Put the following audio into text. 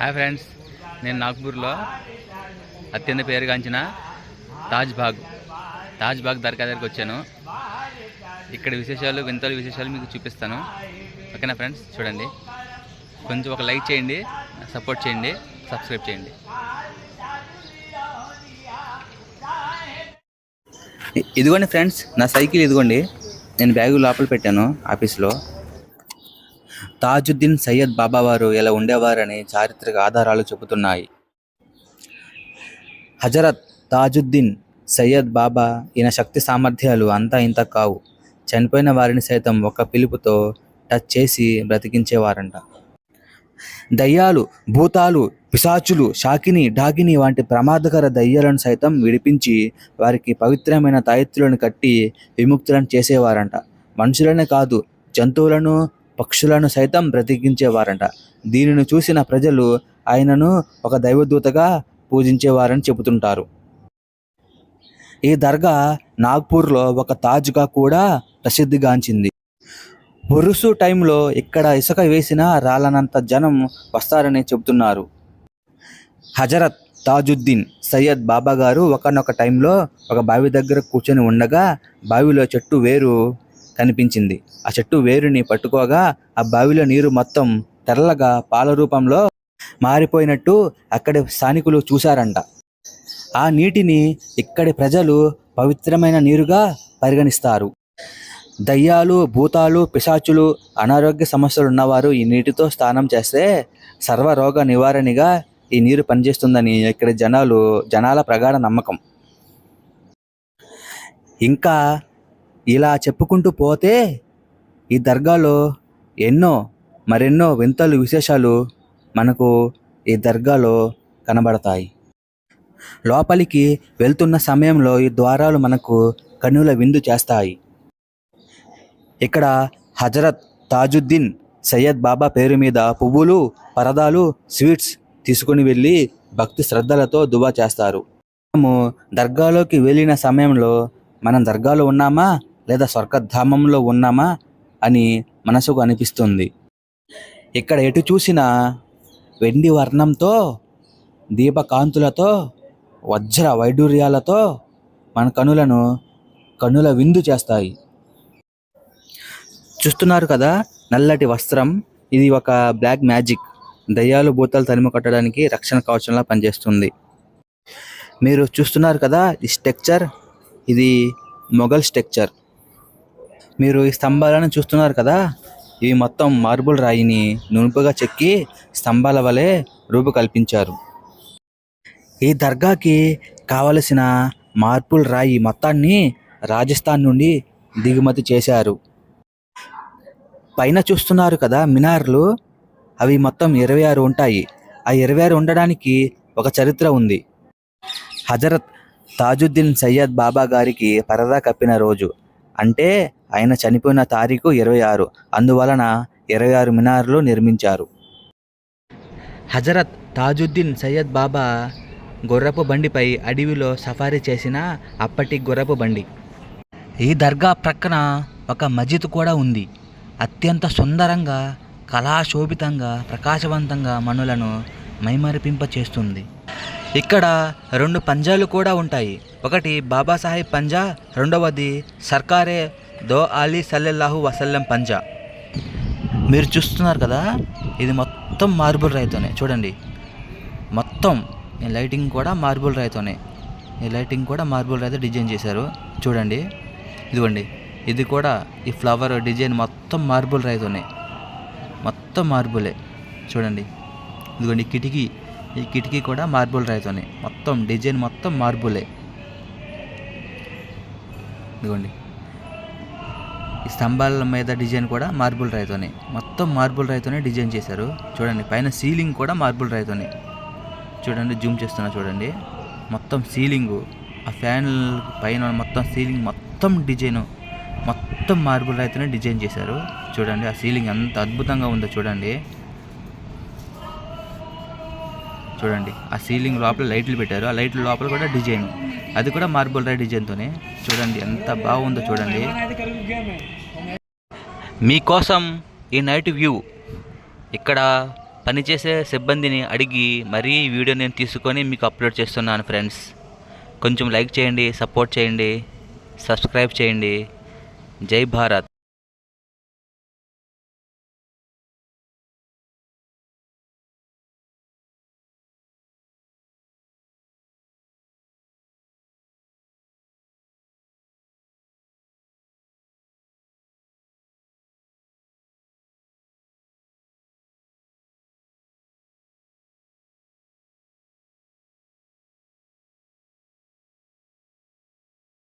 Hi friends నేను నాగ్పూర్లో అత్యంత పేరుగాంచిన తాజ్ బాగ్ తాజ్ బాగ్ దర్గా దగ్గరికి వచ్చాను. ఇక్కడ విశేషాలు వింతలు విశేషాలు మీకు చూపిస్తాను. ఓకేనా ఫ్రెండ్స్? చూడండి. కొంచెం ఒక లైక్ చేయండి సపోర్ట్ చేయండి సబ్స్క్రైబ్ చేయండి. ఇదిగోండి ఫ్రెండ్స్ నా సైకిల్ ఇదిగోండి. నేను బ్యాగు లోపల పెట్టాను ఆఫీస్లో. తాజుద్దీన్ సయ్యద్ బాబా వారు ఇలా ఉండేవారని చారిత్రక ఆధారాలు చెబుతున్నాయి. హజరత్ తాజుద్దీన్ సయ్యద్ బాబా ఈయన శక్తి సామర్థ్యాలు అంతా ఇంత కావు. చనిపోయిన వారిని సైతం ఒక పిలుపుతో టచ్ చేసి బ్రతికించేవారంట. దయ్యాలు భూతాలు పిశాచులు షాకిని డాకిని వంటి ప్రమాదకర దయ్యాలను సైతం విడిపించి వారికి పవిత్రమైన తాయెత్తులను కట్టి విముక్తులను చేసేవారంట. మనుషులనే కాదు జంతువులను పక్షులను సైతం బ్రతికించేవారంట. దీనిని చూసిన ప్రజలు ఆయనను ఒక దైవదూతగా పూజించేవారని చెబుతుంటారు. ఈ దర్గా నాగ్పూర్లో ఒక తాజ్గా కూడా ప్రసిద్ధిగాంచింది. బొరుసు టైంలో ఇక్కడ ఇసుక వేసిన రాళ్ళనంత జనం వస్తారని చెబుతున్నారు. హజరత్ తాజుద్దీన్ సయ్యద్ బాబా గారు ఒకనొక టైంలో ఒక బావి దగ్గర కూర్చొని ఉండగా బావిలో చెట్టు వేరు కనిపించింది. ఆ చెట్టు వేరుని పట్టుకోగా ఆ బావిలో నీరు మొత్తం తెల్లగా పాల రూపంలో మారిపోయినట్టు అక్కడి స్థానికులు చూశారంట. ఆ నీటిని ఇక్కడి ప్రజలు పవిత్రమైన నీరుగా పరిగణిస్తారు. దయ్యాలు భూతాలు పిశాచులు అనారోగ్య సమస్యలు ఉన్నవారు ఈ నీటితో స్నానం చేస్తే సర్వరోగ నివారణగా ఈ నీరు పనిచేస్తుందని ఇక్కడ జనాలు జనాల ప్రగాఢ నమ్మకం. ఇంకా ఇలా చెప్పుకుంటూ పోతే ఈ దర్గాలో ఎన్నో మరెన్నో వింతలు విశేషాలు మనకు ఈ దర్గాలో కనబడతాయి. లోపలికి వెళ్తున్న సమయంలో ఈ ద్వారాలు మనకు కన్నుల విందు చేస్తాయి. ఇక్కడ హజరత్ తాజుద్దీన్ సయ్యద్ బాబా పేరు మీద పువ్వులు పరదాలు స్వీట్స్ తీసుకుని వెళ్ళి భక్తి శ్రద్ధలతో దువా చేస్తారు. మనము దర్గాలోకి వెళ్ళిన సమయంలో మనం దర్గాలో ఉన్నామా? లేదా స్వర్గధామంలో ఉన్నామా అని మనసుకు అనిపిస్తుంది. ఇక్కడ ఎటు చూసినా వెండి వర్ణంతో దీపకాంతులతో వజ్ర వైడూర్యాలతో మన కనులను కనుల విందు చేస్తాయి. చూస్తున్నారు కదా నల్లటి వస్త్రం. ఇది ఒక బ్లాక్ మ్యాజిక్. దయ్యాలు భూతాలు తరిమి కట్టడానికి రక్షణ కవచంలా పనిచేస్తుంది. మీరు చూస్తున్నారు కదా ఈ స్ట్రక్చర్. ఇది మొఘల్ స్ట్రక్చర్. మీరు ఈ స్తంభాలను చూస్తున్నారు కదా? ఇవి మొత్తం మార్బుల్ రాయిని నునుపుగా చెక్కి స్తంభాల వలె రూపు కల్పించారు ఈ దర్గాకి కావలసిన మార్బుల్ రాయి మొత్తాన్ని రాజస్థాన్ నుండి దిగుమతి చేశారు. పైన చూస్తున్నారు కదా మినార్లు? అవి మొత్తం ఇరవై ఆరు ఉంటాయి. ఆ ఇరవై ఆరు ఉండడానికి ఒక చరిత్ర ఉంది. హజరత్ తాజుద్దీన్ సయ్యద్ బాబా గారికి పరదా కప్పిన రోజు. అంటే ఆయన చనిపోయిన తారీఖు ఇరవై ఆరు. అందువలన ఇరవై ఆరు మినార్లు నిర్మించారు. హజరత్ తాజుద్దీన్ సయ్యద్ బాబా గుర్రపు బండిపై అడవిలో సఫారీ చేసిన అప్పటి గుర్రపు బండి. ఈ దర్గా ప్రక్కన ఒక మస్జిద్ కూడా ఉంది. అత్యంత సుందరంగా కళాశోభితంగా ప్రకాశవంతంగా మనులను మైమరిపింప చేస్తుంది ఇక్కడ రెండు పంజాలు కూడా ఉంటాయి. ఒకటి బాబాసాహెబ్ పంజా రెండవది సర్కారే దో అలీ సల్లెల్లాహు వసల్లం పంజా. మీరు చూస్తున్నారు కదా ఇది మొత్తం మార్బుల్ రాయితోనే చూడండి మొత్తం ఈ లైటింగ్ కూడా మార్బుల్ రాయితోనే ఈ లైటింగ్ కూడా మార్బుల్ రాయితో డిజైన్ చేశారు. చూడండి ఇదిగోండి ఇది కూడా ఈ ఫ్లవర్ డిజైన్ మొత్తం మార్బుల్ రాయితోనే మొత్తం మార్బులే. చూడండి ఇదిగోండి కిటికీ. ఈ కిటికీ కూడా మార్బుల్ రాయితోనే మొత్తం డిజైన్ మొత్తం మార్బులే. ఇదిగోండి. ఈ స్తంభాల మీద డిజైన్ కూడా మార్బుల్ రాయితోనే మొత్తం మార్బుల్ రాయితోనే డిజైన్ చేశారు. చూడండి పైన సీలింగ్ కూడా మార్బుల్ రాయితోనే చూడండి జూమ్ చేస్తున్నా చూడండి. మొత్తం సీలింగు. ఆ ఫ్యాన్ పైన మొత్తం సీలింగ్ మొత్తం డిజైన్. మొత్తం మార్బుల్ రాయితోనే డిజైన్ చేశారు. చూడండి ఆ సీలింగ్ ఎంత అద్భుతంగా ఉందో చూడండి. చూడండి. ఆ సీలింగ్ లోపల లైట్లు పెట్టారు. ఆ లైట్ల లోపల కూడా డిజైన్. అది కూడా మార్బుల్ రాయి డిజైన్తోనే చూడండి ఎంత బాగుందో చూడండి. మీకోసం ఈ నైట్ వ్యూ ఇక్కడ పనిచేసే సిబ్బందిని అడిగి మరీ వీడియో నేను తీసుకొని మీకు అప్లోడ్ చేస్తున్నాను ఫ్రెండ్స్ కొంచెం లైక్ చేయండి సపోర్ట్ చేయండి సబ్స్క్రైబ్ చేయండి. జై భారత్.